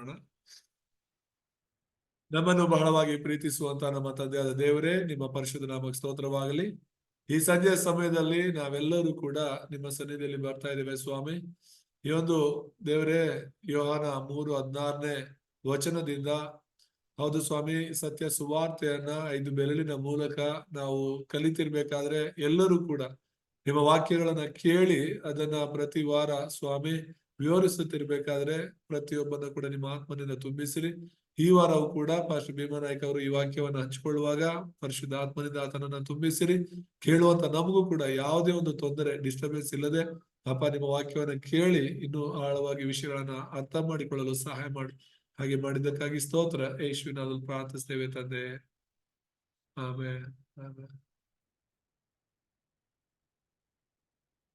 ಮಾಡೋಣ. ನಮ್ಮನ್ನು ಬಹಳವಾಗಿ ಪ್ರೀತಿಸುವಂತ ನಮ್ಮ ತಂದೆಯಾದ ದೇವರೇ, ನಿಮ್ಮ ಪರಿಶುದ್ಧ ನಾಮಕ್ಕೆ ಸ್ತೋತ್ರವಾಗಲಿ ಈ ಸಂಜೆಯ ಸಮಯದಲ್ಲಿ ನಾವೆಲ್ಲರೂ ಕೂಡ ನಿಮ್ಮ ಸನ್ನಿಧಿಯಲ್ಲಿ ಬರ್ತಾ ಇದ್ದೇವೆ ಸ್ವಾಮಿ ಈ ಒಂದು ದೇವರೇ, ಯೋಹಾನ ಮೂರು ಹದಿನಾರನೇ ವಚನದಿಂದ, ಹೌದು ಸ್ವಾಮಿ, ಸತ್ಯ ಸುವಾರ್ತೆಯನ್ನ ಐದು ಬೆರಳಿನ ಮೂಲಕ ನಾವು ಕಲಿತಿರ್ಬೇಕಾದ್ರೆ ಎಲ್ಲರೂ ಕೂಡ ನಿಮ್ಮ ವಾಕ್ಯಗಳನ್ನ ಕೇಳಿ ಅದನ್ನ ಪ್ರತಿ ವಾರ ಸ್ವಾಮಿ ವಿವರಿಸುತ್ತಿರ್ಬೇಕಾದ್ರೆ ಪ್ರತಿಯೊಬ್ಬನ ಕೂಡ ನಿಮ್ಮ ಆತ್ಮನಿಂದ ತುಂಬಿಸಿರಿ. ಈ ವಾರವೂ ಕೂಡ ಪಾಸ್ಟರ್ ಭೀಮನಾಯ್ಕ ಅವರು ಈ ವಾಕ್ಯವನ್ನು ಹಂಚಿಕೊಳ್ಳುವಾಗ ಪರಿಶುದ್ಧ ಆತ್ಮನಿಂದ ಆತನನ್ನ ತುಂಬಿಸಿರಿ. ಕೇಳುವಂತ ನಮಗೂ ಕೂಡ ಯಾವುದೇ ಒಂದು ತೊಂದರೆ ಡಿಸ್ಟರ್ಬೆನ್ಸ್ ಇಲ್ಲದೆ ಅಪ್ಪ ನಿಮ್ಮ ವಾಕ್ಯವನ್ನು ಕೇಳಿ ಇನ್ನೂ ಆಳವಾಗಿ ವಿಷಯಗಳನ್ನ ಅರ್ಥ ಮಾಡಿಕೊಳ್ಳಲು ಸಹಾಯ ಮಾಡಿ. ಹಾಗೆ ಮಾಡಿದ್ದಕ್ಕಾಗಿ ಸ್ತೋತ್ರ. ಯಶ್ವಿನ ಪ್ರಾರ್ಥಿಸ್ತೇವೆ ತಂದೆ. ಆಮೇಲೆ ಆಮೇಲೆ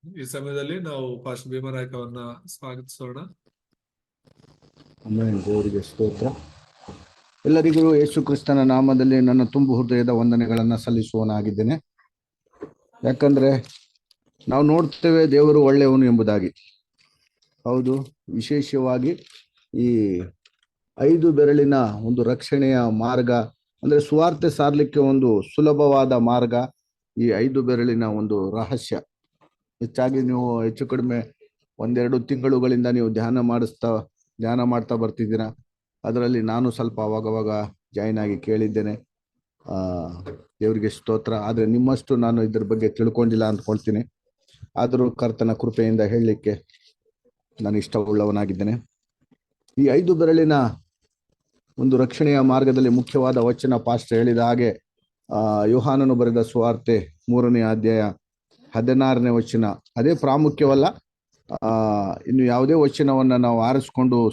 ಈ ಸಮಯದಲ್ಲಿ ನಾವು ಪಾಸ್ಟ್ ಭೀಮರಾಯಕವನ್ನ ಸ್ವಾಗತಿಸೋಣ. ದೇವರಿಗೆ ಸ್ತೋತ್ರ. ಎಲ್ಲರಿಗೂ ಯೇಸು ಕ್ರಿಸ್ತನ ನಾಮದಲ್ಲಿ ನನ್ನ ತುಂಬು ಹೃದಯದ ವಂದನೆಗಳನ್ನ ಸಲ್ಲಿಸುವನಾಗಿದ್ದೇನೆ. ಯಾಕಂದ್ರೆ ನಾವು ನೋಡ್ತೇವೆ ದೇವರು ಒಳ್ಳೆಯವನು ಎಂಬುದಾಗಿ. ಹೌದು, ವಿಶೇಷವಾಗಿ ಈ ಐದು ಬೆರಳಿನ ಒಂದು ರಕ್ಷಣೆಯ ಮಾರ್ಗ, ಅಂದ್ರೆ ಸುವಾರ್ತೆ ಸಾರ್ಲಿಕ್ಕೆ ಒಂದು ಸುಲಭವಾದ ಮಾರ್ಗ ಈ ಐದು ಬೆರಳಿನ ಒಂದು ರಹಸ್ಯ. ಹೆಚ್ಚಾಗಿ ನೀವು ಹೆಚ್ಚು ಕಡಿಮೆ ಒಂದೆರಡು ತಿಂಗಳುಗಳಿಂದ ನೀವು ಧ್ಯಾನ ಮಾಡಿಸ್ತಾ, ಧ್ಯಾನ ಮಾಡ್ತಾ ಬರ್ತಿದ್ದೀರಾ? ಅದರಲ್ಲಿ ನಾನು ಸ್ವಲ್ಪ ಅವಾಗವಾಗ ಜಾಯಿನ್ ಆಗಿ ಕೇಳಿದ್ದೇನೆ. ದೇವರಿಗೆ ಸ್ತೋತ್ರ. ಆದರೆ ನಿಮ್ಮಷ್ಟು ನಾನು ಇದ್ರ ಬಗ್ಗೆ ತಿಳ್ಕೊಂಡಿಲ್ಲ ಅಂದ್ಕೊಳ್ತೀನಿ. ಆದರೂ ಕರ್ತನ ಕೃಪೆಯಿಂದ ಹೇಳಲಿಕ್ಕೆ ನಾನು ಇಷ್ಟವುಳ್ಳವನಾಗಿದ್ದೇನೆ. ಈ ಐದು ಬೆರಳಿನ ಒಂದು ರಕ್ಷಣೆಯ ಮಾರ್ಗದಲ್ಲಿ ಮುಖ್ಯವಾದ ವಚನ ಪಾಸ್ಟ್ ಹೇಳಿದ ಹಾಗೆ ಯೋಹಾನನು ಬರೆದ ಸುವಾರ್ತೆ ಮೂರನೇ ಅಧ್ಯಾಯ ಹದಿನಾರನೇ ವಚನ. ಅದೇ ಪ್ರಾಮುಖ್ಯವಲ್ಲ. ಇನ್ನು ಯಾವುದೇ ವಚನವನ್ನ ನಾವು ಆರಿಸ್ಕೊಂಡು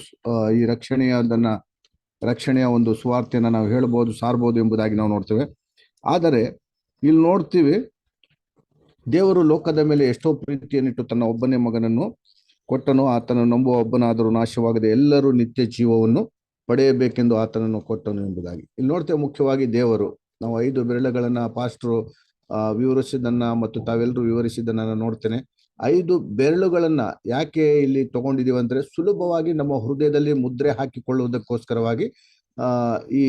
ಈ ರಕ್ಷಣೆಯದನ್ನ, ರಕ್ಷಣೆಯ ಒಂದು ಸುವಾರ್ತೆಯನ್ನು ನಾವು ಹೇಳ್ಬೋದು, ಸಾರ್ಬೋದು ಎಂಬುದಾಗಿ ನಾವು ನೋಡ್ತೇವೆ. ಆದರೆ, ಇಲ್ಲಿ ನೋಡ್ತೀವಿ, ದೇವರು ಲೋಕದ ಮೇಲೆ ಎಷ್ಟೋ ಪ್ರೀತಿಯನ್ನಿಟ್ಟು ತನ್ನ ಒಬ್ಬನೇ ಮಗನನ್ನು ಕೊಟ್ಟನು ಆತನು ನಂಬುವ ಒಬ್ಬನಾದರೂ ನಾಶವಾಗದೆ ಎಲ್ಲರೂ ನಿತ್ಯ ಜೀವವನ್ನು ಪಡೆಯಬೇಕೆಂದು ಆತನನ್ನು ಕೊಟ್ಟನು ಎಂಬುದಾಗಿ. ಇಲ್ಲಿ ನೋಡ್ತೇವೆ ಮುಖ್ಯವಾಗಿ ದೇವರು. ನಾವು ಐದು ಬೆರಳುಗಳನ್ನ ಪಾಸ್ಟ್ರು ವಿವರಿಸಿದ್ದನ್ನ ಮತ್ತು ತಾವೆಲ್ಲರೂ ವಿವರಿಸಿದ್ದನ್ನ ನಾನು ನೋಡ್ತೇನೆ. ಐದು ಬೆರಳುಗಳನ್ನ ಯಾಕೆ ಇಲ್ಲಿ ತಗೊಂಡಿದೀವಿ ಅಂದ್ರೆ ಸುಲಭವಾಗಿ ನಮ್ಮ ಹೃದಯದಲ್ಲಿ ಮುದ್ರೆ ಹಾಕಿಕೊಳ್ಳುವುದಕ್ಕೋಸ್ಕರವಾಗಿ ಈ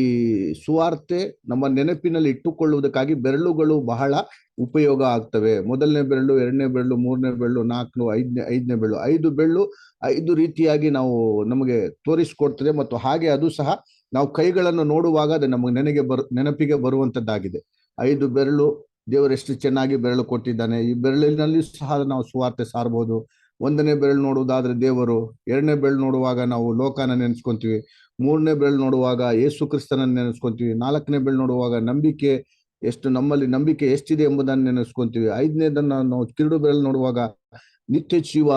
ಸುವಾರ್ತೆ ನಮ್ಮ ನೆನಪಿನಲ್ಲಿ ಇಟ್ಟುಕೊಳ್ಳುವುದಕ್ಕಾಗಿ ಬೆರಳುಗಳು ಬಹಳ ಉಪಯೋಗ ಆಗ್ತವೆ. ಮೊದಲನೇ ಬೆರಳು, ಎರಡನೇ ಬೆರಳು, ಮೂರನೇ ಬೆರಳು, ನಾಲ್ಕು, ಐದನೇ ಐದನೇ ಬೆರಳು. ಐದು ಬೆರಳು ಐದು ರೀತಿಯಾಗಿ ನಾವು ನಮಗೆ ತೋರಿಸ್ಕೊಡ್ತದೆ ಮತ್ತು ಹಾಗೆ ಅದು ಸಹ ನಾವು ಕೈಗಳನ್ನು ನೋಡುವಾಗ ಅದು ನಮಗೆ ನೆನೆಗೆ ಬರ್, ನೆನಪಿಗೆ ಬರುವಂತದ್ದಾಗಿದೆ. ಐದು ಬೆರಳು ದೇವರೆಷ್ಟು ಚೆನ್ನಾಗಿ ಬೆರಳು ಕೊಟ್ಟಿದ್ದಾನೆ. ಈ ಬೆರಳಿನಲ್ಲಿ ಸಹ ನಾವು ಸುವಾರ್ತೆ ಸಾರಬಹುದು. ಒಂದನೇ ಬೆರಳು ನೋಡುವುದಾದ್ರೆ ದೇವರು, ಎರಡನೇ ಬೆರಳು ನೋಡುವಾಗ ನಾವು ಲೋಕನ ನೆನೆಸ್ಕೊಂತೀವಿ. ಮೂರನೇ ಬೆರಳು ನೋಡುವಾಗ ಯೇಸು ಕ್ರಿಸ್ತನ ನೆನೆಸ್ಕೊಂತೀವಿ. ನಾಲ್ಕನೇ ಬೆರಳು ನೋಡುವಾಗ ನಂಬಿಕೆ ಎಷ್ಟು, ನಮ್ಮಲ್ಲಿ ನಂಬಿಕೆ ಎಷ್ಟಿದೆ ಎಂಬುದನ್ನು ನೆನೆಸ್ಕೊಂತೀವಿ. ಐದನೇದನ್ನ ನಾವು ಕಿರುಡು ಬೆರಳು ನೋಡುವಾಗ ನಿತ್ಯ ಜೀವ,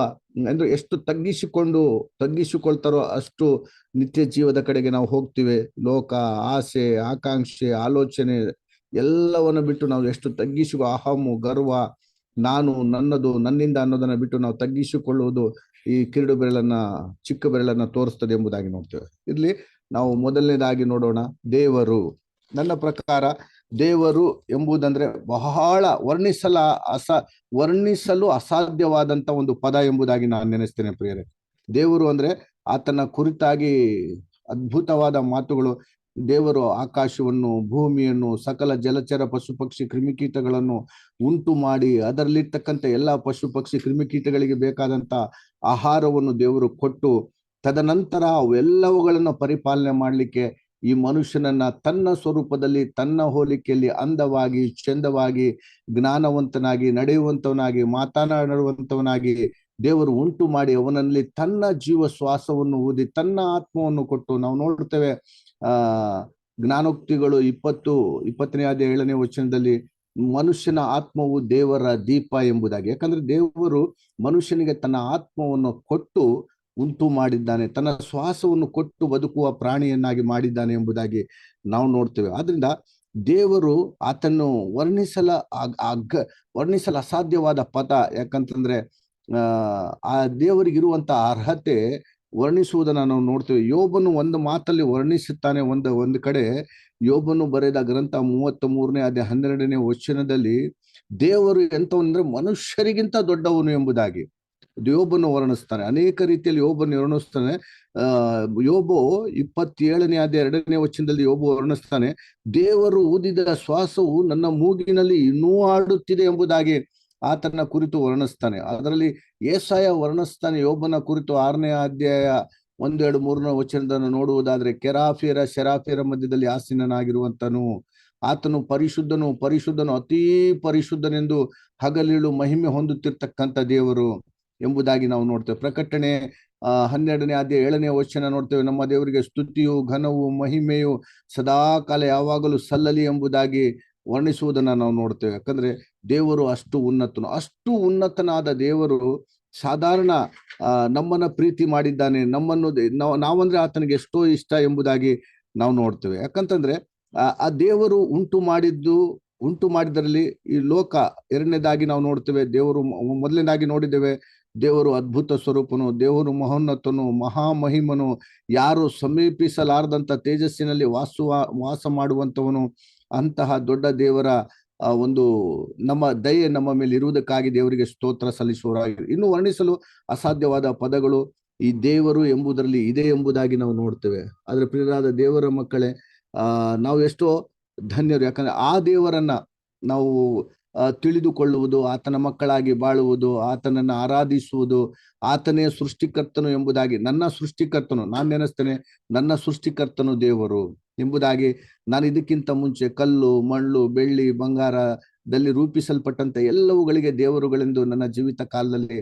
ಅಂದ್ರೆ ಎಷ್ಟು ತಗ್ಗಿಸಿಕೊಂಡು, ತಗ್ಗಿಸಿಕೊಳ್ತಾರೋ ಅಷ್ಟು ನಿತ್ಯ ಜೀವದ ಕಡೆಗೆ ನಾವು ಹೋಗ್ತೀವಿ. ಲೋಕ, ಆಸೆ, ಆಕಾಂಕ್ಷೆ, ಆಲೋಚನೆ ಎಲ್ಲವನ್ನ ಬಿಟ್ಟು ನಾವು ಎಷ್ಟು ತಗ್ಗಿಸುವ ಅಹಮು, ಗರ್ವ, ನಾನು, ನನ್ನದು, ನನ್ನಿಂದ ಅನ್ನೋದನ್ನ ಬಿಟ್ಟು ನಾವು ತಗ್ಗಿಸಿಕೊಳ್ಳುವುದು ಈ ಕಿರುಡು ಬೆರಳನ್ನ, ಚಿಕ್ಕ ಬೆರಳನ್ನ ತೋರಿಸ್ತದೆ ಎಂಬುದಾಗಿ ನೋಡ್ತೇವೆ. ಇಲ್ಲಿ ನಾವು ಮೊದಲನೇದಾಗಿ ನೋಡೋಣ, ದೇವರು. ನನ್ನ ಪ್ರಕಾರ ದೇವರು ಎಂಬುದಂದ್ರೆ ಬಹಳ ವರ್ಣಿಸಲ ಅಸ, ವರ್ಣಿಸಲು ಅಸಾಧ್ಯವಾದಂತ ಒಂದು ಪದ ಎಂಬುದಾಗಿ ನಾನು ನೆನೆಸ್ತೇನೆ ಪ್ರಿಯರೇ. ದೇವರು ಅಂದ್ರೆ ಆತನ ಕುರಿತಾಗಿ ಅದ್ಭುತವಾದ ಮಾತುಗಳು ದೇವರು ಆಕಾಶವನ್ನು, ಭೂಮಿಯನ್ನು, ಸಕಲ ಜಲಚರ ಪಶು ಪಕ್ಷಿ ಕ್ರಿಮಿಕೀಟಗಳನ್ನು ಉಂಟು ಮಾಡಿ ಅದರಲ್ಲಿರ್ತಕ್ಕಂಥ ಎಲ್ಲ ಪಶು ಪಕ್ಷಿ ಕ್ರಿಮಿಕೀಟಗಳಿಗೆ ಬೇಕಾದಂತ ಆಹಾರವನ್ನು ದೇವರು ಕೊಟ್ಟು ತದನಂತರ ಅವೆಲ್ಲವುಗಳನ್ನು ಪರಿಪಾಲನೆ ಮಾಡಲಿಕ್ಕೆ ಈ ಮನುಷ್ಯನನ್ನ ತನ್ನ ಸ್ವರೂಪದಲ್ಲಿ, ತನ್ನ ಹೋಲಿಕೆಯಲ್ಲಿ ಅಂದವಾಗಿ, ಚಂದವಾಗಿ, ಜ್ಞಾನವಂತನಾಗಿ ನಡೆಯುವಂತವನಾಗಿ ಮಾತನಾಡುವಂತವನಾಗಿ ದೇವರು ಉಂಟು ಮಾಡಿ ಅವನಲ್ಲಿ ತನ್ನ ಜೀವ ಶ್ವಾಸವನ್ನು ಊದಿ ತನ್ನ ಆತ್ಮವನ್ನು ಕೊಟ್ಟು ನಾವು ನೋಡ್ತೇವೆ ಆ, ಜ್ಞಾನೋಕ್ತಿಗಳು ಇಪ್ಪತ್ತು, ಇಪ್ಪತ್ತನೇ ಆದ ಏಳನೇ ವಚನದಲ್ಲಿ ಮನುಷ್ಯನ ಆತ್ಮವು ದೇವರ ದೀಪ ಎಂಬುದಾಗಿ. ಯಾಕಂದ್ರೆ ದೇವರು ಮನುಷ್ಯನಿಗೆ ತನ್ನ ಆತ್ಮವನ್ನು ಕೊಟ್ಟು ಉಂಟು ಮಾಡಿದ್ದಾನೆ, ತನ್ನ ಶ್ವಾಸವನ್ನು ಕೊಟ್ಟು ಬದುಕುವ ಪ್ರಾಣಿಯನ್ನಾಗಿ ಮಾಡಿದ್ದಾನೆ ಎಂಬುದಾಗಿ ನಾವು ನೋಡ್ತೇವೆ. ಆದ್ರಿಂದ ದೇವರು ಆತನ್ನು ವರ್ಣಿಸಲ, ಅಗ್- ಅಗ್ಗ ವರ್ಣಿಸಲು ಅಸಾಧ್ಯವಾದ ಪದ. ಯಾಕಂತಂದ್ರೆ ಆ ದೇವರಿಗಿರುವಂತ ಅರ್ಹತೆ ವರ್ಣಿಸುವುದನ್ನ ನಾವು ನೋಡ್ತೇವೆ. ಯೋಬನು ಒಂದು ಮಾತಲ್ಲಿ ವರ್ಣಿಸುತ್ತಾನೆ ಒಂದು ಒಂದು ಕಡೆ. ಯೋಬನು ಬರೆದ ಗ್ರಂಥ ಮೂವತ್ತ್ ಮೂರನೇ ಅದೇ ಹನ್ನೆರಡನೇ ವಚನದಲ್ಲಿ, ದೇವರು ಎಂತವಂದ್ರೆ ಮನುಷ್ಯರಿಗಿಂತ ದೊಡ್ಡವನು ಎಂಬುದಾಗಿ. ಯೋಬನ್ನು ವರ್ಣಿಸ್ತಾನೆ. ಅನೇಕ ರೀತಿಯಲ್ಲಿ ಯೋಬನ್ನು ವರ್ಣಿಸ್ತಾನೆ. ಆ, ಯೋಬೋ ಇಪ್ಪತ್ತೇಳನೇ ಅದೇ ಎರಡನೇ ವಚನದಲ್ಲಿ ಯೋಬು ವರ್ಣಿಸ್ತಾನೆ, ದೇವರು ಊದಿದ ಶ್ವಾಸವು ನನ್ನ ಮೂಗಿನಲ್ಲಿ ಇನ್ನೂ ಆಡುತ್ತಿದೆ ಎಂಬುದಾಗಿ. ಆತನ ಕುರಿತು ವರ್ಣಿಸ್ತಾನೆ. ಅದರಲ್ಲಿ ಏಸಾಯ ವರ್ಣಿಸ್ತಾನೆ, ಯೋಬನ ಕುರಿತು ಆರನೇ ಅಧ್ಯಾಯ ಒಂದೆರಡು ಮೂರನೇ ವಚನದನ್ನು ನೋಡುವುದಾದ್ರೆ ಕೆರಾಫಿಯರ ಶರಾಫಿಯರ ಮಧ್ಯದಲ್ಲಿ ಆಸೀನನಾಗಿರುವಂತನು, ಆತನು ಪರಿಶುದ್ಧನು ಪರಿಶುದ್ಧನು, ಅತೀ ಪರಿಶುದ್ಧನೆಂದು ಹಗಲಿಳು ಮಹಿಮೆ ಹೊಂದುತ್ತಿರ್ತಕ್ಕಂಥ ದೇವರು ಎಂಬುದಾಗಿ ನಾವು ನೋಡ್ತೇವೆ. ಪ್ರಕಟಣೆ ಹನ್ನೆರಡನೇ ಅಧ್ಯಾಯ ಏಳನೇ ವಚನ ನೋಡ್ತೇವೆ. ನಮ್ಮ ದೇವರಿಗೆ ಸ್ತುತಿಯು, ಘನವು, ಮಹಿಮೆಯು ಸದಾಕಾಲ ಯಾವಾಗಲೂ ಸಲ್ಲಲಿ ಎಂಬುದಾಗಿ ವರ್ಣಿಸುವುದನ್ನ ನಾವು ನೋಡ್ತೇವೆ. ಯಾಕಂದ್ರೆ ದೇವರು ಅಷ್ಟು ಉನ್ನತನು. ಅಷ್ಟು ಉನ್ನತನಾದ ದೇವರು ಸಾಧಾರಣ ನಮ್ಮನ್ನ ಪ್ರೀತಿ ಮಾಡಿದ್ದಾನೆ. ನಮ್ಮನ್ನು ನಾವಂದ್ರೆ ಆತನಿಗೆ ಎಷ್ಟೋ ಇಷ್ಟ ಎಂಬುದಾಗಿ ನಾವು ನೋಡ್ತೇವೆ. ಯಾಕಂತಂದ್ರೆ, ಆ ಆ ದೇವರು ಉಂಟು ಮಾಡಿದ್ದು, ಉಂಟು ಮಾಡಿದರಲ್ಲಿ ಈ ಲೋಕ ಎರಡನೇದಾಗಿ ನಾವು ನೋಡ್ತೇವೆ. ದೇವರು ಮೊದಲನೇದಾಗಿ ನೋಡಿದ್ದೇವೆ. ದೇವರು ಅದ್ಭುತ ಸ್ವರೂಪನು, ದೇವರು ಮಹೋನ್ನತನು, ಮಹಾಮಹಿಮನು, ಯಾರು ಸಮೀಪಿಸಲಾರದಂತ ತೇಜಸ್ಸಿನಲ್ಲಿ ವಾಸುವ, ವಾಸ ಮಾಡುವಂತವನು ಅಂತಹ ದೊಡ್ಡ ದೇವರ ಆ ಒಂದು ನಮ್ಮ ದಯೆ ನಮ್ಮ ಮೇಲೆ ಇರುವುದಕ್ಕಾಗಿ ದೇವರಿಗೆ ಸ್ತೋತ್ರ ಸಲ್ಲಿಸುವವರಾಗಿ ಇನ್ನು ವರ್ಣಿಸಲು ಅಸಾಧ್ಯವಾದ ಪದಗಳು ಈ ದೇವರು ಎಂಬುದರಲ್ಲಿ ಇದೆ ಎಂಬುದಾಗಿ ನಾವು ನೋಡ್ತೇವೆ. ಆದ್ರೆ ಪ್ರಿಯರಾದ ದೇವರ ಮಕ್ಕಳೇ ನಾವು ಎಷ್ಟೋ ಧನ್ಯರು. ಯಾಕಂದ್ರೆ ಆ ದೇವರನ್ನ ನಾವು ತಿಳಿದುಕೊಳ್ಳುವುದು, ಆತನ ಮಕ್ಕಳಾಗಿ ಬಾಳುವುದು, ಆತನನ್ನ ಆರಾಧಿಸುವುದು, ಆತನೇ ಸೃಷ್ಟಿಕರ್ತನು ಎಂಬುದಾಗಿ, ನನ್ನ ಸೃಷ್ಟಿಕರ್ತನು, ನಾನು ನೆನೆಸ್ತೇನೆ, ನನ್ನ ಸೃಷ್ಟಿಕರ್ತನು ದೇವರು ಎಂಬುದಾಗಿ ನಾನು ಇದಕ್ಕಿಂತ ಮುಂಚೆ ಕಲ್ಲು ಮಣ್ಣು ಬೆಳ್ಳಿ, ಬಂಗಾರದಲ್ಲಿ ರೂಪಿಸಲ್ಪಟ್ಟಂತೆ ಎಲ್ಲವುಗಳಿಗೆ ದೇವರುಗಳೆಂದು ನನ್ನ ಜೀವಿತ ಕಾಲದಲ್ಲಿ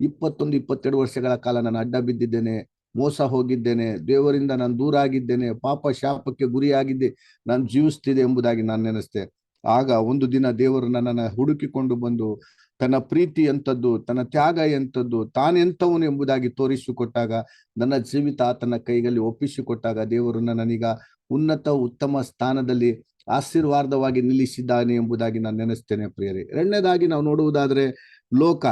ಇಪ್ಪತ್ತೊಂದು, ಇಪ್ಪತ್ತೆರಡು ವರ್ಷಗಳ ಕಾಲ ನಾನು ಅಡ್ಡ ಬಿದ್ದಿದ್ದೇನೆ, ಮೋಸ ಹೋಗಿದ್ದೇನೆ, ದೇವರಿಂದ ನಾನು ದೂರ ಆಗಿದ್ದೇನೆ ಪಾಪ ಶಾಪಕ್ಕೆ ಗುರಿಯಾಗಿದ್ದೆ, ನಾನು ಜೀವಿಸ್ತಿದೆ ಎಂಬುದಾಗಿ ನಾನು ನೆನೆಸ್ತೆ ಆಗ ಒಂದು ದಿನ ದೇವರು ನನ್ನನ್ನು ಹುಡುಕಿಕೊಂಡು ಬಂದು ತನ್ನ ಪ್ರೀತಿ ಎಂಥದ್ದು, ತನ್ನ ತ್ಯಾಗ ಎಂಥದ್ದು, ತಾನೆಂಥವನು ಎಂಬುದಾಗಿ ತೋರಿಸಿಕೊಟ್ಟಾಗ, ನನ್ನ ಜೀವಿತ ಆತನ ಕೈಯಲ್ಲಿ ಒಪ್ಪಿಸಿಕೊಟ್ಟಾಗ ದೇವರು ನನ್ನೀಗ ಉನ್ನತ, ಉತ್ತಮ ಸ್ಥಾನದಲ್ಲಿ ಆಶೀರ್ವಾದವಾಗಿ ನಿಲ್ಲಿಸಿದ್ದಾನೆ ಎಂಬುದಾಗಿ ನಾನು ನೆನೆಸ್ತೇನೆ ಪ್ರಿಯರೇ. ಎರಡನೇದಾಗಿ ನಾವು ನೋಡುವುದಾದ್ರೆ ಲೋಕ.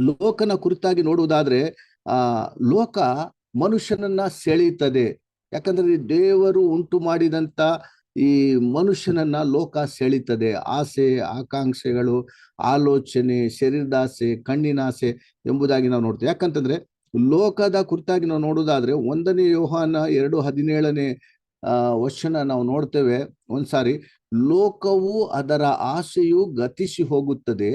ಲೋಕನ ಕುರಿತಾಗಿ ನೋಡುವುದಾದ್ರೆ, ಆ, ಲೋಕ ಮನುಷ್ಯನನ್ನ ಸೆಳೆಯುತ್ತದೆ. ಯಾಕಂದ್ರೆ ದೇವರು ಉಂಟು ಮಾಡಿದಂತ ಈ ಮನುಷ್ಯನನ್ನ ಲೋಕ ಸೆಳೀತದೆ. ಆಸೆ, ಆಕಾಂಕ್ಷೆಗಳು, ಆಲೋಚನೆ, ಶರೀರದಾಸೆ, ಕಣ್ಣಿನಾಸೆ ಎಂಬುದಾಗಿ ನಾವು ನೋಡ್ತೇವೆ. ಯಾಕಂತಂದ್ರೆ ಲೋಕದ ಕುರಿತಾಗಿ ನಾವು ನೋಡುವುದಾದ್ರೆ ಒಂದನೇ ಯೋಹಾನ ಎರಡು ಹದಿನೇಳನೇ ವಚನ ನಾವು ನೋಡ್ತೇವೆ. ಒಂದ್ಸಾರಿ, ಲೋಕವು ಅದರ ಆಸೆಯು ಗತಿಸಿ ಹೋಗುತ್ತದೆ.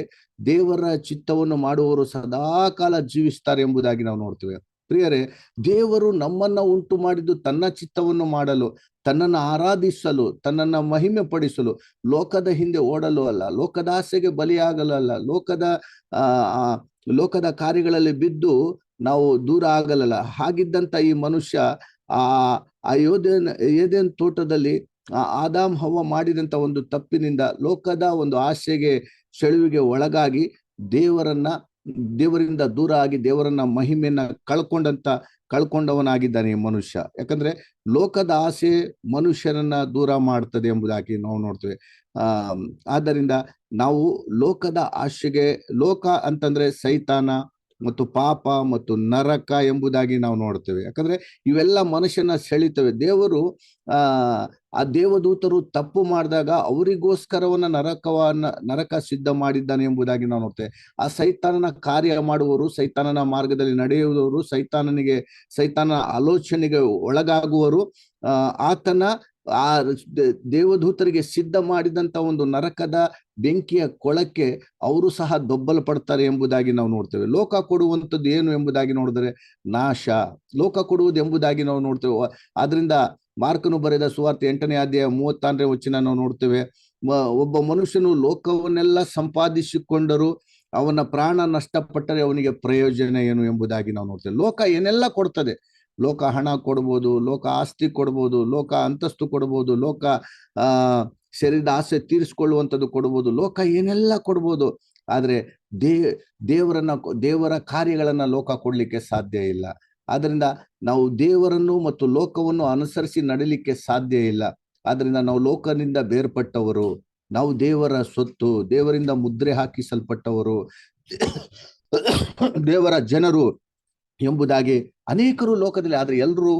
ದೇವರ ಚಿತ್ತವನ್ನು ಮಾಡುವವರು ಸದಾ ಕಾಲ ಜೀವಿಸ್ತಾರೆ ಎಂಬುದಾಗಿ ನಾವು ನೋಡ್ತೇವೆ. ಪ್ರಿಯರೇ, ದೇವರು ನಮ್ಮನ್ನ ಉಂಟು ಮಾಡಿದ್ದು ತನ್ನ ಚಿತ್ತವನ್ನು ಮಾಡಲು, ತನ್ನನ್ನು ಆರಾಧಿಸಲು, ತನ್ನನ್ನು ಮಹಿಮೆ ಪಡಿಸಲು ಲೋಕದ ಹಿಂದೆ ಓಡಲು ಅಲ್ಲ, ಲೋಕದ ಆಸೆಗೆ ಬಲಿಯಾಗಲು ಅಲ್ಲ, ಲೋಕದ ಲೋಕದ ಕಾರ್ಯಗಳಲ್ಲಿ ಬಿದ್ದು ನಾವು ದೂರ ಆಗಲಲ್ಲ. ಹಾಗಿದ್ದಂತ ಈ ಮನುಷ್ಯ ಆ ಆ ಯೋಧನ್ ತೋಟದಲ್ಲಿ, ಆ, ಆದಾಮ್ ಹವ್ವ ಮಾಡಿದಂತ ಒಂದು ತಪ್ಪಿನಿಂದ ಲೋಕದ ಒಂದು ಆಸೆಗೆ, ಸೆಳುವಿಗೆ ಒಳಗಾಗಿ ದೇವರನ್ನ ದೇವರಿಂದ ದೂರ ಆಗಿ ದೇವರನ್ನ ಮಹಿಮೆಯನ್ನ ಕಳ್ಕೊಂಡಂತ ಕಳ್ಕೊಂಡವನಾಗಿದ್ದಾನೆ ಮನುಷ್ಯ. ಯಾಕಂದ್ರೆ ಲೋಕದ ಆಸೆ ಮನುಷ್ಯನನ್ನ ದೂರ ಮಾಡ್ತದೆ ಎಂಬುದಾಗಿ ನಾವು ನೋಡ್ತೇವೆ. ಆ ಆದ್ದರಿಂದ ನಾವು ಲೋಕದ ಆಶೆಗೆ ಲೋಕ ಅಂತಂದ್ರೆ ಸೈತಾನ ಮತ್ತು ಪಾಪ ಮತ್ತು ನರಕ ಎಂಬುದಾಗಿ ನಾವು ನೋಡ್ತೇವೆ. ಯಾಕಂದ್ರೆ ಇವೆಲ್ಲ ಮನುಷ್ಯನ ಸೆಳಿತವೆ. ದೇವರು, ಆ ದೇವದೂತರು ತಪ್ಪು ಮಾಡಿದಾಗ ಅವರಿಗೋಸ್ಕರವನ್ನ ನರಕವನ್ನ, ನರಕ ಸಿದ್ಧ ಮಾಡಿದ್ದಾನೆ ಎಂಬುದಾಗಿ ನಾವು ನೋಡ್ತೇವೆ. ಆ ಸೈತಾನನ ಕಾರ್ಯ ಮಾಡುವವರು, ಸೈತಾನನ ಮಾರ್ಗದಲ್ಲಿ ನಡೆಯುವವರು, ಸೈತಾನನಿಗೆ ಸೈತಾನ ಆಲೋಚನೆಗೆ ಒಳಗಾಗುವರು ಆತನ ಆ ದೇವದೂತರಿಗೆ ಸಿದ್ಧ ಮಾಡಿದಂತ ಒಂದು ನರಕದ ಬೆಂಕಿಯ ಕೊಳಕ್ಕೆ ಅವರು ಸಹ ದೊಬ್ಬಲ್ಪಡ್ತಾರೆ ಎಂಬುದಾಗಿ ನಾವು ನೋಡ್ತೇವೆ. ಲೋಕ ಕೊಡುವಂಥದ್ದು ಏನು ಎಂಬುದಾಗಿ ನೋಡಿದ್ರೆ ನಾಶ. ಲೋಕ ಕೊಡುವುದು ಎಂಬುದಾಗಿ ನಾವು ನೋಡ್ತೇವೆ. ಆದ್ರಿಂದ ಮಾರ್ಕನು ಬರೆದ ಸುವಾರ್ತೆ ಎಂಟನೇ ಅಧ್ಯಾಯ ಮೂವತ್ತಾರನೇ ವಚನ ನಾವು ನೋಡ್ತೇವೆ. ಒಬ್ಬ ಮನುಷ್ಯನು ಲೋಕವನ್ನೆಲ್ಲ ಸಂಪಾದಿಸಿಕೊಂಡರು ಅವನ ಪ್ರಾಣ ನಷ್ಟಪಟ್ಟರೆ ಅವನಿಗೆ ಪ್ರಯೋಜನ ಏನು ಎಂಬುದಾಗಿ ನಾವು ನೋಡ್ತೇವೆ. ಲೋಕ ಏನೆಲ್ಲ ಕೊಡ್ತದೆ? ಲೋಕ ಹಣ ಕೊಡ್ಬೋದು, ಲೋಕ ಆಸ್ತಿ ಕೊಡ್ಬೋದು, ಲೋಕ ಅಂತಸ್ತು ಕೊಡ್ಬೋದು, ಲೋಕ, ಆ, ಶರೀರದ ಆಸೆ ತೀರಿಸ್ಕೊಳ್ಳುವಂಥದ್ದು ಕೊಡ್ಬೋದು, ಲೋಕ ಏನೆಲ್ಲ ಕೊಡ್ಬೋದು. ಆದರೆ ದೇ, ದೇವರನ್ನ ದೇವರ ಕಾರ್ಯಗಳನ್ನ ಲೋಕ ಕೊಡ್ಲಿಕ್ಕೆ ಸಾಧ್ಯ ಇಲ್ಲ. ಆದ್ರಿಂದ ನಾವು ದೇವರನ್ನು ಮತ್ತು ಲೋಕವನ್ನು ಅನುಸರಿಸಿ ನಡಿಲಿಕ್ಕೆ ಸಾಧ್ಯ ಇಲ್ಲ. ಆದ್ರಿಂದ ನಾವು ಲೋಕದಿಂದ ಬೇರ್ಪಟ್ಟವರು, ನಾವು ದೇವರ ಸೊತ್ತು ದೇವರಿಂದ ಮುದ್ರೆ ಹಾಕಿಸಲ್ಪಟ್ಟವರು, ದೇವರ ಜನರು ಎಂಬುದಾಗಿ ಅನೇಕರು ಲೋಕದಲ್ಲಿ, ಆದ್ರೆ ಎಲ್ಲರೂ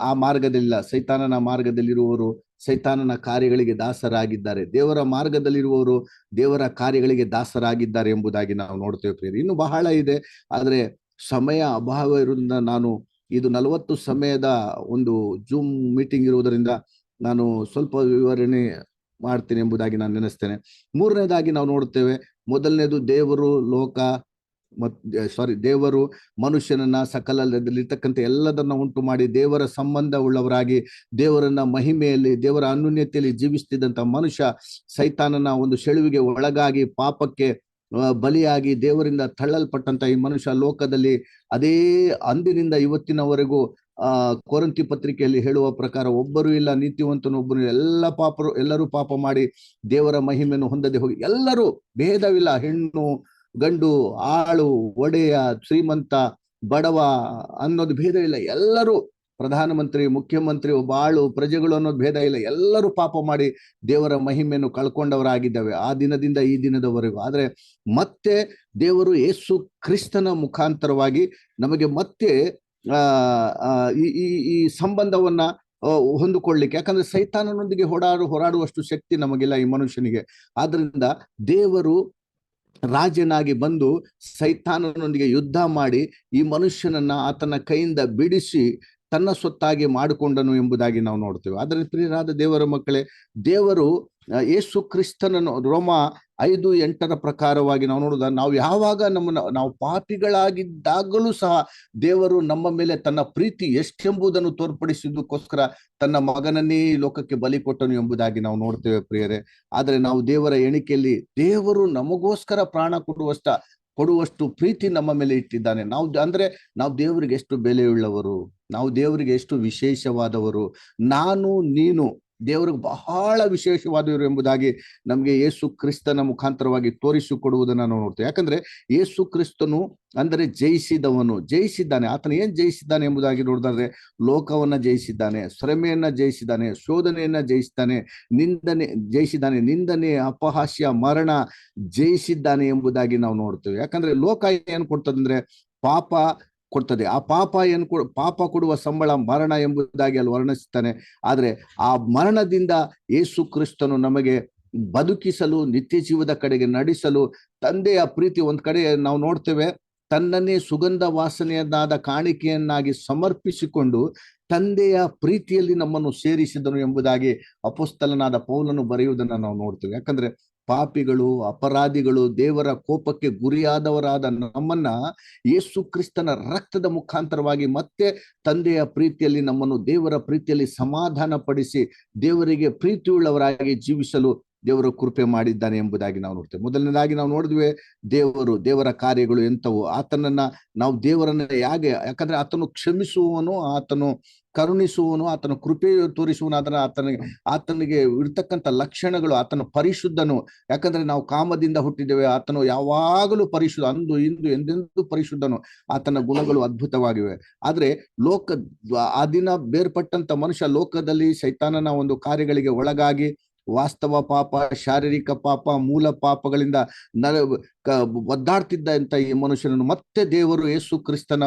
ಆ ಮಾರ್ಗದಲ್ಲಿಲ್ಲ. ಸೈತಾನನ ಮಾರ್ಗದಲ್ಲಿರುವವರು ಸೈತಾನನ ಕಾರ್ಯಗಳಿಗೆ ದಾಸರಾಗಿದ್ದಾರೆ. ದೇವರ ಮಾರ್ಗದಲ್ಲಿರುವವರು ದೇವರ ಕಾರ್ಯಗಳಿಗೆ ದಾಸರಾಗಿದ್ದಾರೆ ಎಂಬುದಾಗಿ ನಾವು ನೋಡ್ತೇವೆ ಪ್ರಿಯರು. ಇನ್ನು ಬಹಳ ಇದೆ. ಆದರೆ ಸಮಯ ಅಭಾವ ಇರೋದ್ರಿಂದ ನಾನು ಇದು ನಲವತ್ತು ಸಮಯದ ಒಂದು ಜೂಮ್ ಮೀಟಿಂಗ್ ಇರುವುದರಿಂದ ನಾನು ಸ್ವಲ್ಪ ವಿವರಣೆ ಮಾಡ್ತೀನಿ ಎಂಬುದಾಗಿ ನಾನು ನೆನೆಸ್ತೇನೆ. ಮೂರನೇದಾಗಿ ನಾವು ನೋಡ್ತೇವೆ, ಮೊದಲನೇದು ದೇವರು, ಲೋಕ ಸಾರಿ ದೇವರು ಮನುಷ್ಯನನ್ನ ಸಕಲದಲ್ಲಿರ್ತಕ್ಕಂಥ ಎಲ್ಲದನ್ನ ಉಂಟು ಮಾಡಿ ದೇವರ ಸಂಬಂಧ ಉಳ್ಳವರಾಗಿ, ದೇವರನ್ನ ಮಹಿಮೆಯಲ್ಲಿ, ದೇವರ ಅನ್ಯೂನ್ಯತೆಯಲ್ಲಿ ಜೀವಿಸ್ತಿದ್ದಂತ ಮನುಷ್ಯ ಸೈತಾನನ ಒಂದು ಸೆಳುವಿಗೆ ಒಳಗಾಗಿ ಪಾಪಕ್ಕೆ ಬಲಿಯಾಗಿ ದೇವರಿಂದ ತಳ್ಳಲ್ಪಟ್ಟಂತ ಈ ಮನುಷ್ಯ ಲೋಕದಲ್ಲಿ ಅದೇ ಅಂದಿನಿಂದ ಇವತ್ತಿನವರೆಗೂ, ಆ ಕೋರಂತಿ ಪತ್ರಿಕೆಯಲ್ಲಿ ಹೇಳುವ ಪ್ರಕಾರ ಒಬ್ಬರು ಇಲ್ಲ, ನೀತಿವಂತನು ಒಬ್ಬರು ಎಲ್ಲ ಪಾಪರು, ಎಲ್ಲರೂ ಪಾಪ ಮಾಡಿ ದೇವರ ಮಹಿಮೆಯನ್ನು ಹೊಂದದೆ ಹೋಗಿ ಎಲ್ಲರೂ ಭೇದವಿಲ್ಲ, ಹೆಣ್ಣು ಗಂಡು, ಆಳು, ಒಡೆಯ, ಶ್ರೀಮಂತ, ಬಡವ ಅನ್ನೋದು ಭೇದ ಇಲ್ಲ. ಎಲ್ಲರೂ ಪ್ರಧಾನಮಂತ್ರಿ, ಮುಖ್ಯಮಂತ್ರಿ, ಒಬ್ಬ ಆಳು, ಪ್ರಜೆಗಳು ಅನ್ನೋದು ಭೇದ ಇಲ್ಲ. ಎಲ್ಲರೂ ಪಾಪ ಮಾಡಿ ದೇವರ ಮಹಿಮೆಯನ್ನು ಕಳ್ಕೊಂಡವರಾಗಿದ್ದಾವೆ ಆ ದಿನದಿಂದ ಈ ದಿನದವರೆಗೂ. ಆದ್ರೆ ಮತ್ತೆ ದೇವರು ಯೇಸು ಕ್ರಿಸ್ತನ ಮುಖಾಂತರವಾಗಿ ನಮಗೆ ಮತ್ತೆ ಈ ಈ ಸಂಬಂಧವನ್ನ ಹೊಂದಿಕೊಳ್ಳಿಕ್ಕೆ, ಯಾಕಂದ್ರೆ ಸೈತಾನನೊಂದಿಗೆ ಹೋರಾಡು ಹೋರಾಡುವಷ್ಟು ಶಕ್ತಿ ನಮಗಿಲ್ಲ ಈ ಮನುಷ್ಯನಿಗೆ. ಆದ್ರಿಂದ ದೇವರು ರಾಜನಾಗಿ ಬಂದು ಸೈತಾನನೊಂದಿಗೆ ಯುದ್ಧ ಮಾಡಿ ಈ ಮನುಷ್ಯನನ್ನ ಆತನ ಕೈಯಿಂದ ಬಿಡಿಸಿ ತನ್ನ ಸ್ವತ್ತಾಗಿ ಮಾಡಿಕೊಂಡನು ಎಂಬುದಾಗಿ ನಾವು ನೋಡ್ತೇವೆ. ಆದರೆ ಪ್ರಿಯರಾದ ದೇವರ ಮಕ್ಕಳೇ, ದೇವರು ಯೇಸು ಕ್ರಿಸ್ತನನ್ನು ರೋಮ ಐದು ಎಂಟರ ಪ್ರಕಾರವಾಗಿ ನಾವು ನೋಡುದ, ನಾವು ಯಾವಾಗ ನಮ್ಮನ್ನ, ನಾವು ಪಾಪಿಗಳಾಗಿದ್ದಾಗಲೂ ಸಹ ದೇವರು ನಮ್ಮ ಮೇಲೆ ತನ್ನ ಪ್ರೀತಿ ಎಷ್ಟೆಂಬುದನ್ನು ತೋರ್ಪಡಿಸಿದ್ದಕ್ಕೋಸ್ಕರ ತನ್ನ ಮಗನನ್ನೇ ಲೋಕಕ್ಕೆ ಬಲಿ ಕೊಟ್ಟನು ಎಂಬುದಾಗಿ ನಾವು ನೋಡ್ತೇವೆ ಪ್ರಿಯರೇ. ಆದರೆ ನಾವು ದೇವರ ಎಣಿಕೆಯಲ್ಲಿ ದೇವರು ನಮಗೋಸ್ಕರ ಪ್ರಾಣ ಕೊಡುವಷ್ಟ, ಕೊಡುವಷ್ಟು ಪ್ರೀತಿ ನಮ್ಮ ಮೇಲೆ ಇಟ್ಟಿದ್ದಾನೆ. ನಾವು ಅಂದ್ರೆ ನಾವು ದೇವರಿಗೆ ಎಷ್ಟು ಬೆಲೆಯುಳ್ಳವರು, ನಾವು ದೇವರಿಗೆ ಎಷ್ಟು ವಿಶೇಷವಾದವರು, ನಾನು, ನೀನು ದೇವರಿಗೆ ಬಹಳ ವಿಶೇಷವಾದವರು ಎಂಬುದಾಗಿ ನಮಗೆ ಯೇಸು ಕ್ರಿಸ್ತನ ಮುಖಾಂತರವಾಗಿ ತೋರಿಸಿಕೊಡುವುದನ್ನು ನಾವು ನೋಡ್ತೇವೆ. ಯಾಕಂದ್ರೆ ಯೇಸು ಕ್ರಿಸ್ತನು ಅಂದರೆ ಜಯಿಸಿದವನು, ಜಯಿಸಿದ್ದಾನೆ. ಆತನ ಏನ್ ಜಯಿಸಿದ್ದಾನೆ ಎಂಬುದಾಗಿ ನೋಡಿದ್ರೆ ಲೋಕವನ್ನ ಜಯಿಸಿದ್ದಾನೆ, ಶ್ರಮೆಯನ್ನ ಜಯಿಸಿದ್ದಾನೆ, ಶೋಧನೆಯನ್ನ ಜಯಿಸಿದ್ದಾನೆ, ನಿಂದನೆ ಜಯಿಸಿದ್ದಾನೆ, ನಿಂದನೆ, ಅಪಹಾಸ್ಯ, ಮರಣ ಜಯಿಸಿದ್ದಾನೆ ಎಂಬುದಾಗಿ ನಾವು ನೋಡ್ತೇವೆ. ಯಾಕಂದ್ರೆ ಲೋಕ ಏನ್ ಕೊಡ್ತದಂದ್ರೆ ಪಾಪ ಕೊಡ್ತದೆ. ಆ ಪಾಪ ಏನು ಪಾಪ ಕೊಡುವ ಸಂಬಳ ಮರಣ ಎಂಬುದಾಗಿ ಅಲ್ಲಿ ವರ್ಣಿಸ್ತಾನೆ ಆದರೆ ಆ ಮರಣದಿಂದ ಯೇಸು ಕ್ರಿಸ್ತನು ನಮಗೆ ಬದುಕಿಸಲು, ನಿತ್ಯ ಜೀವದ ಕಡೆಗೆ ನಡೆಸಲು, ತಂದೆಯ ಪ್ರೀತಿ ಒಂದ್ ಕಡೆ ನಾವು ನೋಡ್ತೇವೆ. ತನ್ನನ್ನೇ ಸುಗಂಧ ವಾಸನೆಯನ್ನಾದ ಕಾಣಿಕೆಯನ್ನಾಗಿ ಸಮರ್ಪಿಸಿಕೊಂಡು ತಂದೆಯ ಪ್ರೀತಿಯಲ್ಲಿ ನಮ್ಮನ್ನು ಸೇರಿಸಿದನು ಎಂಬುದಾಗಿ ಅಪುಸ್ತಲನಾದ ಪೌಲನು ಬರೆಯುವುದನ್ನು ನಾವು ನೋಡ್ತೇವೆ. ಯಾಕಂದ್ರೆ ಪಾಪಿಗಳು, ಅಪರಾಧಿಗಳು, ದೇವರ ಕೋಪಕ್ಕೆ ಗುರಿಯಾದವರಾದ ನಮ್ಮನ್ನ ಯೇಸು ಕ್ರಿಸ್ತನ ರಕ್ತದ ಮುಖಾಂತರವಾಗಿ ಮತ್ತೆ ತಂದೆಯ ಪ್ರೀತಿಯಲ್ಲಿ ನಮ್ಮನ್ನು ದೇವರ ಪ್ರೀತಿಯಲ್ಲಿ ಸಮಾಧಾನ ಪಡಿಸಿ ದೇವರಿಗೆ ಪ್ರೀತಿಯುಳ್ಳವರಾಗಿ ಜೀವಿಸಲು ದೇವರು ಕೃಪೆ ಮಾಡಿದ್ದಾನೆ ಎಂಬುದಾಗಿ ನಾವು ನೋಡ್ತೇವೆ. ಮೊದಲನೇದಾಗಿ ನಾವು ನೋಡಿದ್ವಿ ದೇವರು, ದೇವರ ಕಾರ್ಯಗಳು ಎಂತವು ಆತನನ್ನ ನಾವು ದೇವರನ್ನ ಹೇಗೆ ಯಾಕಂದ್ರೆ ಆತನು ಕ್ಷಮಿಸುವವನು, ಆತನು ಕರುಣಿಸುವನು, ಆತನ ಕೃಪೆ ತೋರಿಸುವನು, ಆತನ, ಆತನಿಗೆ ಆತನಿಗೆ ಇರ್ತಕ್ಕಂಥ ಲಕ್ಷಣಗಳು, ಆತನ ಪರಿಶುದ್ಧನು. ಯಾಕಂದ್ರೆ ನಾವು ಕಾಮದಿಂದ ಹುಟ್ಟಿದ್ದೇವೆ, ಆತನು ಯಾವಾಗಲೂ ಪರಿಶುದ್ಧ, ಅಂದು, ಇಂದು, ಎಂದೆಂದೂ ಪರಿಶುದ್ಧನು. ಆತನ ಗುಣಗಳು ಅದ್ಭುತವಾಗಿವೆ. ಆದ್ರೆ ಲೋಕ ಆ ದಿನ ಬೇರ್ಪಟ್ಟಂತ ಮನುಷ್ಯ ಲೋಕದಲ್ಲಿ ಶೈತಾನನ ಒಂದು ಕಾರ್ಯಗಳಿಗೆ ಒಳಗಾಗಿ ವಾಸ್ತವ ಪಾಪ, ಶಾರೀರಿಕ ಪಾಪ, ಮೂಲ ಪಾಪಗಳಿಂದ ನ ಒದ್ದಾಡ್ತಿದ್ದ ಅಂತ ಈ ಮನುಷ್ಯನನ್ನು ಮತ್ತೆ ದೇವರು ಯೇಸು ಕ್ರಿಸ್ತನ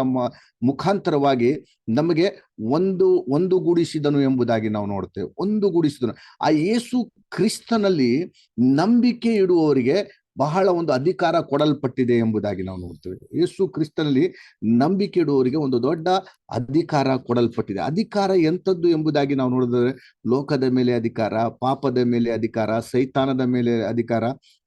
ಮುಖಾಂತರವಾಗಿ ನಮಗೆ ಒಂದು ಒಂದುಗೂಡಿಸಿದನು ಎಂಬುದಾಗಿ ನಾವು ನೋಡ್ತೇವೆ ಒಂದುಗೂಡಿಸಿದನು ಆ ಯೇಸು ಕ್ರಿಸ್ತನಲ್ಲಿ ನಂಬಿಕೆ ಇಡುವವರಿಗೆ ಬಹಳ ಒಂದು ಅಧಿಕಾರ ಕೊಡಲ್ಪಟ್ಟಿದೆ ಎಂಬುದಾಗಿ ನಾವು ನೋಡ್ತೇವೆ. ಯೇಸು ಕ್ರಿಸ್ತನಲ್ಲಿ ನಂಬಿಕೆ ಇಡುವವರಿಗೆ ಒಂದು ದೊಡ್ಡ ಅಧಿಕಾರ ಕೊಡಲ್ಪಟ್ಟಿದೆ. ಅಧಿಕಾರ ಎಂಥದ್ದು ಎಂಬುದಾಗಿ ನಾವು ನೋಡಿದ್ರೆ ಲೋಕದ ಮೇಲೆ ಅಧಿಕಾರ, ಪಾಪದ ಮೇಲೆ ಅಧಿಕಾರ, ಸೈತಾನದ ಮೇಲೆ ಅಧಿಕಾರ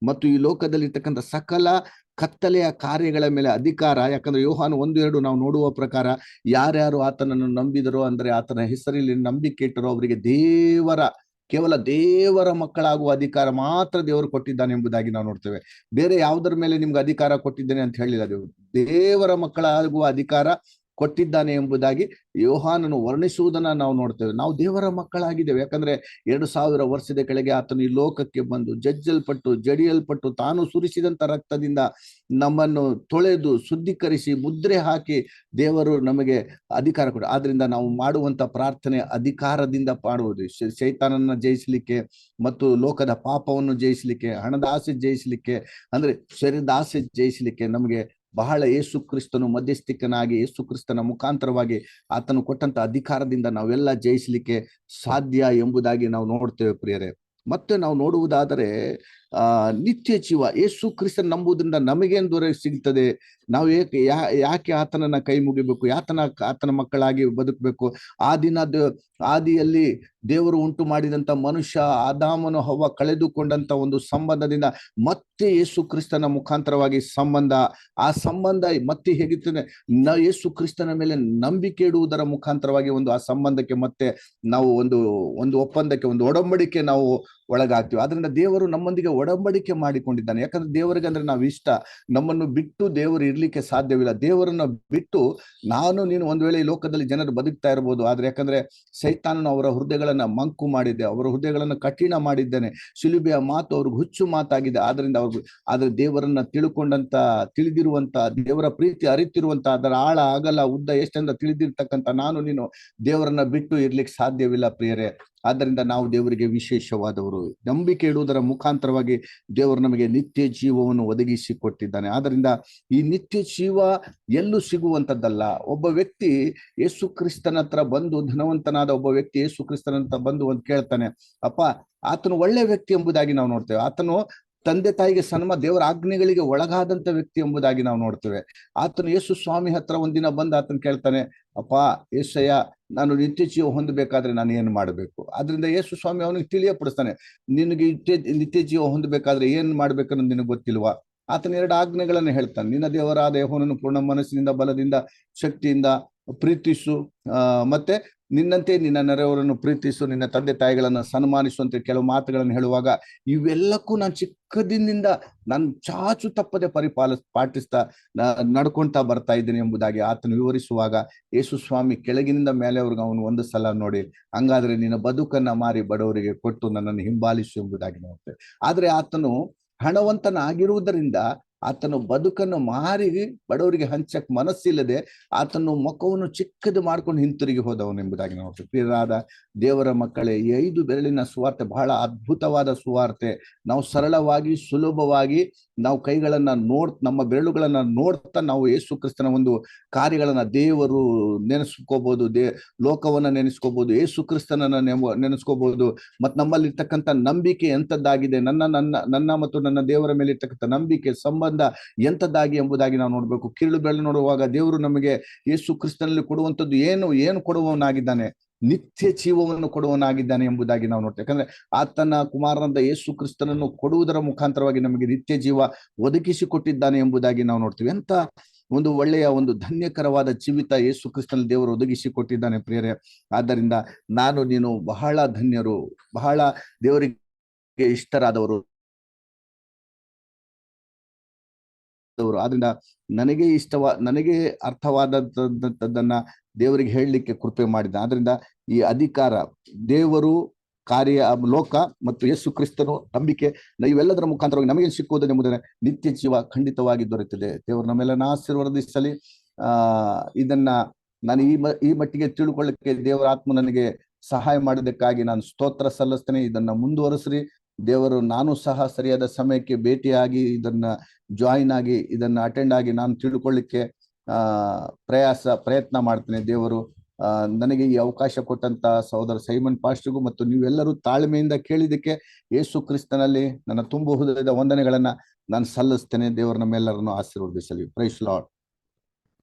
ಮತ್ತು ಈ ಲೋಕದಲ್ಲಿ ಇರ್ತಕ್ಕಂಥ ಸಕಲ ಕತ್ತಲೆಯ ಕಾರ್ಯಗಳ ಮೇಲೆ ಅಧಿಕಾರ. ಯಾಕಂದ್ರೆ ಯೋಹಾನ್ ಒಂದು, ಎರಡು ನಾವು ನೋಡುವ ಪ್ರಕಾರ ಯಾರ್ಯಾರು ಆತನನ್ನು ನಂಬಿದರೋ, ಅಂದ್ರೆ ಆತನ ಹೆಸರಲ್ಲಿ ನಂಬಿಕೆ ಇಟ್ಟರೋ ಅವರಿಗೆ ದೇವರ ಕೇವಲ ದೇವರ ಮಕ್ಕಳಾಗುವ ಅಧಿಕಾರ ಮಾತ್ರ ದೇವರು ಕೊಟ್ಟಿದ್ದಾನೆ ಎಂಬುದಾಗಿ ನಾವು ನೋಡ್ತೇವೆ. ಬೇರೆ ಯಾವುದರ ಮೇಲೆ ನಿಮ್ಗೆ ಅಧಿಕಾರ ಕೊಟ್ಟಿದ್ದೇನೆ ಅಂತ ಹೇಳಿಲ್ಲ ದೇವರು. ದೇವರ ಮಕ್ಕಳಾಗುವ ಅಧಿಕಾರ ಕೊಟ್ಟಿದ್ದಾನೆ ಎಂಬುದಾಗಿ ಯೋಹಾನನು ವರ್ಣಿಸುವುದನ್ನ ನಾವು ನೋಡ್ತೇವೆ. ನಾವು ದೇವರ ಮಕ್ಕಳಾಗಿದ್ದೇವೆ. ಯಾಕಂದ್ರೆ ಎರಡು ಸಾವಿರ ವರ್ಷದ ಕೆಳಗೆ ಆತನು ಈ ಲೋಕಕ್ಕೆ ಬಂದು ಜಜ್ಜಲ್ಪಟ್ಟು, ಜಡಿಯಲ್ಪಟ್ಟು, ತಾನು ಸುರಿಸಿದಂತ ರಕ್ತದಿಂದ ನಮ್ಮನ್ನು ತೊಳೆದು ಶುದ್ಧೀಕರಿಸಿ ಮುದ್ರೆ ಹಾಕಿ ದೇವರು ನಮಗೆ ಅಧಿಕಾರ ಕೊಡ. ಆದ್ರಿಂದ ನಾವು ಮಾಡುವಂತ ಪ್ರಾರ್ಥನೆ ಅಧಿಕಾರದಿಂದ ಮಾಡುವುದು. ಶೈತಾನನ್ನ ಜಯಿಸಲಿಕ್ಕೆ ಮತ್ತು ಲೋಕದ ಪಾಪವನ್ನು ಜಯಿಸಲಿಕ್ಕೆ, ಹಣದ ಆಸೆ ಜಯಿಸಲಿಕ್ಕೆ, ಅಂದ್ರೆ ಶರೀರದ ಆಸೆ ಜಯಿಸಲಿಕ್ಕೆ ನಮಗೆ ಬಹಳ ಯೇಸು ಕ್ರಿಸ್ತನು ಮಧ್ಯಸ್ಥಿಕನಾಗಿ, ಯೇಸು ಕ್ರಿಸ್ತನ ಮುಖಾಂತರವಾಗಿ ಆತನು ಕೊಟ್ಟಂತ ಅಧಿಕಾರದಿಂದ ನಾವೆಲ್ಲ ಜಯಿಸಲಿಕ್ಕೆ ಸಾಧ್ಯ ಎಂಬುದಾಗಿ ನಾವು ನೋಡ್ತೇವೆ ಪ್ರಿಯರೇ. ಮತ್ತೆ ನಾವು ನೋಡುವುದಾದರೆ ಆ, ನಿತ್ಯ ಜೀವ. ಯೇಸು ಕ್ರಿಸ್ತನ್ ನಂಬುವುದರಿಂದ ನಮಗೇನು ದೊರೆ ಸಿಗ್ತದೆ? ನಾವು ಏಕೆ ಯಾ, ಯಾಕೆ ಆತನನ್ನ ಕೈ ಮುಗಿಬೇಕು? ಯಾತನ, ಆತನ ಮಕ್ಕಳಾಗಿ ಬದುಕಬೇಕು? ಆ ದಿನದ ಆದಿಯಲ್ಲಿ ದೇವರು ಉಂಟು ಮಾಡಿದಂತ ಮನುಷ್ಯ, ಆದಾಮನು ಹವ್ವ ಕಳೆದುಕೊಂಡಂತ ಒಂದು ಸಂಬಂಧದಿಂದ ಮತ್ತೆ ಯೇಸು ಕ್ರಿಸ್ತನ ಮುಖಾಂತರವಾಗಿ ಸಂಬಂಧ. ಆ ಸಂಬಂಧ ಮತ್ತೆ ಹೇಗಿರ್ತದೆ? ನ, ಯೇಸು ಕ್ರಿಸ್ತನ ಮೇಲೆ ನಂಬಿಕೆ ಇಡುವುದರ ಮುಖಾಂತರವಾಗಿ ಒಂದು ಆ ಸಂಬಂಧಕ್ಕೆ ಮತ್ತೆ ನಾವು ಒಂದು ಒಂದು ಒಪ್ಪಂದಕ್ಕೆ, ಒಂದು ಒಡಂಬಡಿಕೆ ನಾವು ಒಳಗಾಗ್ತೀವಿ. ಆದ್ರಿಂದ ದೇವರು ನಮ್ಮೊಂದಿಗೆ ಒಡಂಬಡಿಕೆ ಮಾಡಿಕೊಂಡಿದ್ದಾನೆ. ಯಾಕಂದ್ರೆ ದೇವರಿಗೆ ಅಂದ್ರೆ ನಾವು ಇಷ್ಟ. ನಮ್ಮನ್ನು ಬಿಟ್ಟು ದೇವರು ಇರ್ಲಿಕ್ಕೆ ಸಾಧ್ಯವಿಲ್ಲ. ದೇವರನ್ನ ಬಿಟ್ಟು ನಾನು, ನೀನು ಒಂದ್ ವೇಳೆ ಈ ಲೋಕದಲ್ಲಿ ಜನರು ಬದುಕ್ತಾ ಇರ್ಬೋದು. ಆದ್ರೆ ಯಾಕಂದ್ರೆ ಸೈತಾನನು ಅವರ ಹೃದಯಗಳನ್ನ ಮಂಕು ಮಾಡಿದ್ದೆ. ಅವರ ಹೃದಯಗಳನ್ನ ಕಠಿಣ ಮಾಡಿದ್ದೇನೆ. ಶಿಲುಬೆಯ ಮಾತು ಅವ್ರಿಗೆ ಹುಚ್ಚು ಮಾತಾಗಿದೆ. ಆದ್ರಿಂದ ಅವ್ರು ಆದ್ರೆ ದೇವರನ್ನ ತಿಳ್ಕೊಂಡಂತ, ತಿಳಿದಿರುವಂತ, ದೇವರ ಪ್ರೀತಿ ಅರಿತಿರುವಂತ, ಅದರ ಆಳ ಆಗಲ್ಲ ಉದ್ದ ಎಷ್ಟಂತ ತಿಳಿದಿರ್ತಕ್ಕಂತ ನಾನು, ನೀನು ದೇವರನ್ನ ಬಿಟ್ಟು ಇರ್ಲಿಕ್ಕೆ ಸಾಧ್ಯವಿಲ್ಲ ಪ್ರಿಯರೇ. ಆದ್ದರಿಂದ ನಾವು ದೇವರಿಗೆ ವಿಶೇಷವಾದವರು. ನಂಬಿಕೆ ಇಡುವುದರ ಮುಖಾಂತರವಾಗಿ ದೇವರು ನಮಗೆ ನಿತ್ಯ ಜೀವವನ್ನು ಒದಗಿಸಿ ಕೊಟ್ಟಿದ್ದಾನೆ. ಆದ್ದರಿಂದ ಈ ನಿತ್ಯ ಜೀವ ಎಲ್ಲೂ ಸಿಗುವಂಥದ್ದಲ್ಲ. ಒಬ್ಬ ವ್ಯಕ್ತಿ ಯೇಸು ಕ್ರಿಸ್ತನ ಹತ್ರ ಬಂದು, ಧನವಂತನಾದ ಒಬ್ಬ ವ್ಯಕ್ತಿ ಯೇಸು ಕ್ರಿಸ್ತನ ಹತ್ರ ಬಂದು ಅಂತ ಕೇಳ್ತಾನೆ, ಅಪ್ಪ, ಆತನು ಒಳ್ಳೆ ವ್ಯಕ್ತಿ ಎಂಬುದಾಗಿ ನಾವು ನೋಡ್ತೇವೆ. ಆತನು ತಂದೆ ತಾಯಿಗೆ ಸನ್ಮ, ದೇವರ ಆಜ್ಞೆಗಳಿಗೆ ಒಳಗಾದಂತ ವ್ಯಕ್ತಿ ಎಂಬುದಾಗಿ ನಾವು ನೋಡ್ತೇವೆ. ಆತನು ಯೇಸು ಸ್ವಾಮಿ ಹತ್ರ ಒಂದಿನ ಬಂದು ಆತನ ಕೇಳ್ತಾನೆ, ಅಪ್ಪ, ಏಸಯ್ಯ ನಾನು ನಿತ್ಯ ಜೀವ ಹೊಂದಬೇಕಾದ್ರೆ ನಾನು ಏನು ಮಾಡಬೇಕು? ಅದರಿಂದ ಯೇಸು ಸ್ವಾಮಿ ಅವನಿಗೆ ತಿಳಿಯಪಡಿಸ್ತಾನೆ, ನಿನಗೆ ನಿತ್ಯ ಜೀವ ಹೊಂದಬೇಕಾದ್ರೆ ಏನ್ ಮಾಡ್ಬೇಕನ್ನೋದು ನಿನಗೆ ಗೊತ್ತಿಲ್ವಾ? ಆತನ ಎರಡು ಆಜ್ಞೆಗಳನ್ನು ಹೇಳ್ತಾನೆ, ನಿನ್ನ ದೇವರಾದ ಯಹೋನನ್ನು ಪೂರ್ಣ ಮನಸ್ಸಿನಿಂದ, ಬಲದಿಂದ, ಶಕ್ತಿಯಿಂದ ಪ್ರೀತಿಸು ಮತ್ತೆ ನಿನ್ನಂತೆ ನಿನ್ನ ನೆರೆಯವರನ್ನು ಪ್ರೀತಿಸು, ನಿನ್ನ ತಂದೆ ತಾಯಿಗಳನ್ನ ಸನ್ಮಾನಿಸುವಂತೆ ಕೆಲವು ಮಾತುಗಳನ್ನು ಹೇಳುವಾಗ ಇವೆಲ್ಲಕ್ಕೂ ನಾನು ಚಿಕ್ಕದಿನಿಂದ ನಾನು ಚಾಚು ತಪ್ಪದೆ ಪರಿಪಾಲ ಪಾಟಿಸ್ತಾ ನಡ್ಕೊಂತಾ ಬರ್ತಾ ಇದ್ದೀನಿ ಎಂಬುದಾಗಿ ಆತನು ವಿವರಿಸುವಾಗ ಯೇಸು ಸ್ವಾಮಿ ಕೆಳಗಿನಿಂದ ಮೇಲೆವರೆಗೂ ಅವನು ಒಂದು ಸಲ ನೋಡಿ, ಹಂಗಾದ್ರೆ ನಿನ್ನ ಬದುಕನ್ನ ಮಾರಿ ಬಡವರಿಗೆ ಕೊಟ್ಟು ನನ್ನನ್ನು ಹಿಂಬಾಲಿಸು ಎಂಬುದಾಗಿ ನೋಡ್ತೇವೆ ಆದ್ರೆ ಆತನು ಹಣವಂತನಾಗಿರುವುದರಿಂದ ಆತನು ಬದುಕನ್ನು ಮಾರಿ ಬಡವರಿಗೆ ಹಂಚಕ್ ಮನಸ್ಸಿಲ್ಲದೆ ಆತನು ಮುಖವನ್ನು ಚಿಕ್ಕದು ಮಾಡ್ಕೊಂಡು ಹಿಂತಿರುಗಿ ಹೋದವನು ಎಂಬುದಾಗಿ ನಾವು ಪ್ರಿಯರಾದ ದೇವರ ಮಕ್ಕಳೇ, ಈ ಐದು ಬೆರಳಿನ ಸುವಾರ್ತೆ ಬಹಳ ಅದ್ಭುತವಾದ ಸುವಾರ್ತೆ. ನಾವು ಸರಳವಾಗಿ, ಸುಲಭವಾಗಿ ನಾವು ಕೈಗಳನ್ನ ನೋಡ್, ನಮ್ಮ ಬೆರಳುಗಳನ್ನ ನೋಡ್ತಾ ನಾವು ಯೇಸು ಕ್ರಿಸ್ತನ ಒಂದು ಕಾರ್ಯಗಳನ್ನ ದೇವರು ನೆನೆಸ್ಕೋಬಹುದು ದೇ, ಲೋಕವನ್ನ ನೆನೆಸ್ಕೋಬಹುದು ಯೇಸು ಕ್ರಿಸ್ತನನ್ನ ನೆನೆಸ್ಕೋಬಹುದು ಮತ್ ನಮ್ಮಲ್ಲಿ ಇರ್ತಕ್ಕಂಥ ನಂಬಿಕೆ ಎಂತದ್ದಾಗಿದೆ ನನ್ನ ನನ್ನ ನನ್ನ ಮತ್ತು ನನ್ನ ದೇವರ ಮೇಲೆ ಇರ್ತಕ್ಕಂಥ ನಂಬಿಕೆ ಸಂಬಂಧ ಎಂಥದ್ದಾಗಿ ಎಂಬುದಾಗಿ ನಾವು ನೋಡ್ಬೇಕು. ಕಿರುಳು ಬೆರಳು ನೋಡುವಾಗ ದೇವರು ನಮಗೆ ಯೇಸು ಕೊಡುವಂಥದ್ದು ಏನು ಏನು ಕೊಡುವವನಾಗಿದ್ದಾನೆ? ನಿತ್ಯ ಜೀವವನ್ನು ಕೊಡುವನಾಗಿದ್ದಾನೆ ಎಂಬುದಾಗಿ ನಾವು ನೋಡ್ತೇವೆ. ಯಾಕಂದ್ರೆ ಆತನ ಕುಮಾರನಾದ ಯೇಸು ಕ್ರಿಸ್ತನನ್ನು ಕೊಡುವುದರ ಮುಖಾಂತರವಾಗಿ ನಮಗೆ ನಿತ್ಯ ಜೀವ ಒದಗಿಸಿ ಕೊಟ್ಟಿದ್ದಾನೆ ಎಂಬುದಾಗಿ ನಾವು ನೋಡ್ತೀವಿ. ಅಂತ ಒಂದು ಒಳ್ಳೆಯ, ಒಂದು ಧನ್ಯಕರವಾದ ಜೀವಿತ ಯೇಸು ಕ್ರಿಸ್ತನ ದೇವರು ಒದಗಿಸಿ ಕೊಟ್ಟಿದ್ದಾನೆ ಪ್ರಿಯರೇ. ಆದ್ದರಿಂದ ನಾನು, ನೀನು ಬಹಳ ಧನ್ಯರು, ಬಹಳ ದೇವರಿಗೆ ಇಷ್ಟರಾದವರು. ಆದ್ರಿಂದ ನನಗೆ ಇಷ್ಟವ, ನನಗೆ ಅರ್ಥವಾದದ್ದನ್ನ ದೇವರಿಗೆ ಹೇಳಲಿಕ್ಕೆ ಕೃಪೆ ಮಾಡಿದ. ಆದ್ರಿಂದ ಈ ಅಧಿಕಾರ, ದೇವರು ಕಾರ್ಯ, ಲೋಕ ಮತ್ತು ಯೇಸು ಕ್ರಿಸ್ತನು ನಂಬಿಕೆ ಇವೆಲ್ಲದರ ಮುಖಾಂತರವಾಗಿ ನಮಗೆ ಸಿಕ್ಕುವುದೆಂಬುದನ್ನು ನಿತ್ಯ ಜೀವ ಖಂಡಿತವಾಗಿ ದೊರೆತಿದೆ ದೇವರು ನಮ್ಮೆಲ್ಲನ ಆಶೀರ್ವಾದಿಸಲಿ. ಆ, ಇದನ್ನ ನಾನು ಈ ಈ ಮಟ್ಟಿಗೆ ತಿಳ್ಕೊಳ್ಳಕ್ಕೆ ದೇವರ ಆತ್ಮ ನನಗೆ ಸಹಾಯ ಮಾಡೋದಕ್ಕಾಗಿ ನಾನು ಸ್ತೋತ್ರ ಸಲ್ಲಿಸ್ತೇನೆ. ಇದನ್ನ ಮುಂದುವರೆಸ್ರಿ. ದೇವರು ನಾನು ಸಹ ಸರಿಯಾದ ಸಮಯಕ್ಕೆ ಭೇಟಿಯಾಗಿ ಇದನ್ನ ಜಾಯಿನ್ ಆಗಿ, ಇದನ್ನ ಅಟೆಂಡ್ ಆಗಿ ನಾನು ತಿಳ್ಕೊಳ್ಳಿಕ್ಕೆ ಪ್ರಯಾಸ, ಪ್ರಯತ್ನ ಮಾಡ್ತೇನೆ ದೇವರು. ನನಗೆ ಈ ಅವಕಾಶ ಕೊಟ್ಟಂತ ಸಹೋದರ ಸೈಮನ್ ಪಾಸ್ಟ್ರಿಗೂ ಮತ್ತು ನೀವೆಲ್ಲರೂ ತಾಳ್ಮೆಯಿಂದ ಕೇಳಿದಕ್ಕೆ ಯೇಸು ಕ್ರಿಸ್ತನಲ್ಲಿ ನನ್ನ ತುಂಬ ಹೃದಯದ ವಂದನೆಗಳನ್ನ ನಾನು ಸಲ್ಲಿಸ್ತೇನೆ ದೇವರ ನಮ್ಮೆಲ್ಲರನ್ನು ಆಶೀರ್ವದಿಸಲಿ. Price lord